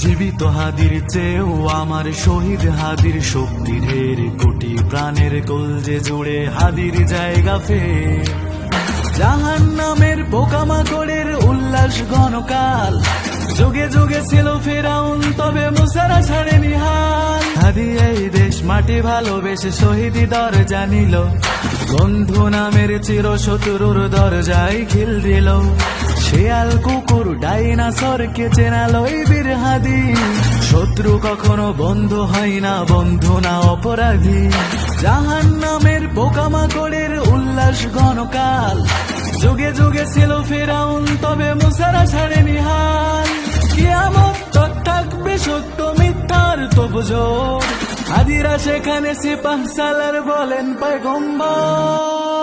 জীবিত হাদির চেয়েও আমার শহীদ হাদির শক্তি ঢের। কোটি প্রাণের কলজে জুড়ে হাদির জায়গা ফের। জাহান নামের পোকামাকড়ের উল্লাস ঘনকাল। যুগে যুগে ছিল ফেরাউন, তবে মুসারা ছাড়ে নিহাল। হাদি এই দেশ মাটি ভালোবেসে শহীদি দর জানিল বন্ধু নামের চির শত্রুর দরজায় খিল দিল। শেয়াল, কুকুর, ডাইনাসরকে চেনালই বীর হাদি শত্রু কখনো বন্ধু হয় না, বন্ধু না অপরাধী। জাহান নামের পোকামাকড়ের উল্লাস ঘনকাল যুগে যুগে ছিল ফেরাউন, তবে মুসারা ছাড়ে নিহাল কিয়ামত তক থাকবে সত্য মিথ্যার তো বুঝো হাদিরা সেখানে সিপাহ সালার বলেন, পয়গম্বর।